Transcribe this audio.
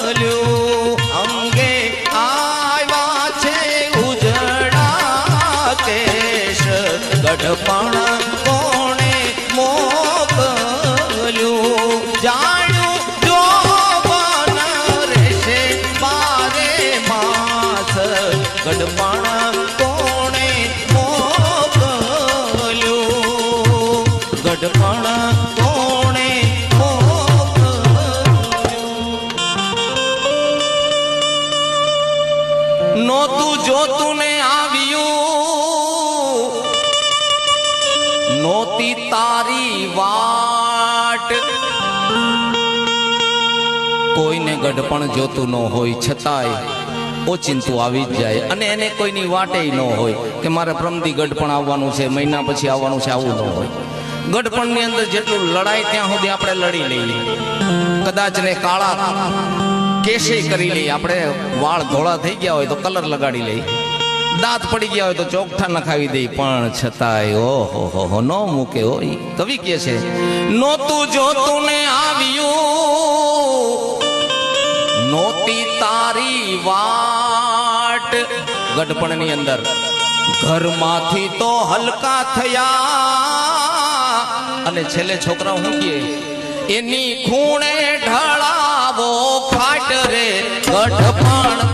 મોકલ્યું અંગે આવ્યા છે ઉજળા કેશ. ગઢપણ કોણે મોકલ્યું? જાણ્યું જો બન રહેશે બારે માસ. ગઢપણ નોતું જોતું ને આવ્યું. નોતી તારી વાટ. કોઈને ગઢપણ જોતું ન હોય, છતાંય ઓચિંતું આવી જ જાય. અને એને કોઈની વાટે ન હોય કે મારે પ્રમદી ગઢપણ આવવાનું છે, મહિના પછી આવવાનું છે, આવું ન હોય. ગઢપણની અંદર જેટલું લડાય, ત્યાં સુધી આપણે લડી લઈએ. કદાચ ને કાળા કેશે કરી લઈ આપણે વાળ ધોળા થઈ ગયા હોય તો કલર લગાડી લઈ દાંત પડી ગયા હોય તો ચોકઠા નખાવી દઈ પણ છતાંય, ઓહો, હો હો, ન મૂકે હોય કવિ કે છે, નોતું જોતું ને આવ્યું. નોતી તારી વાટ. ગઢપણની અંદર. ઘરમાંથી તો હલકા થયા. અને છેલ્લે છોકરા હું કહે? એની ખૂણે પણ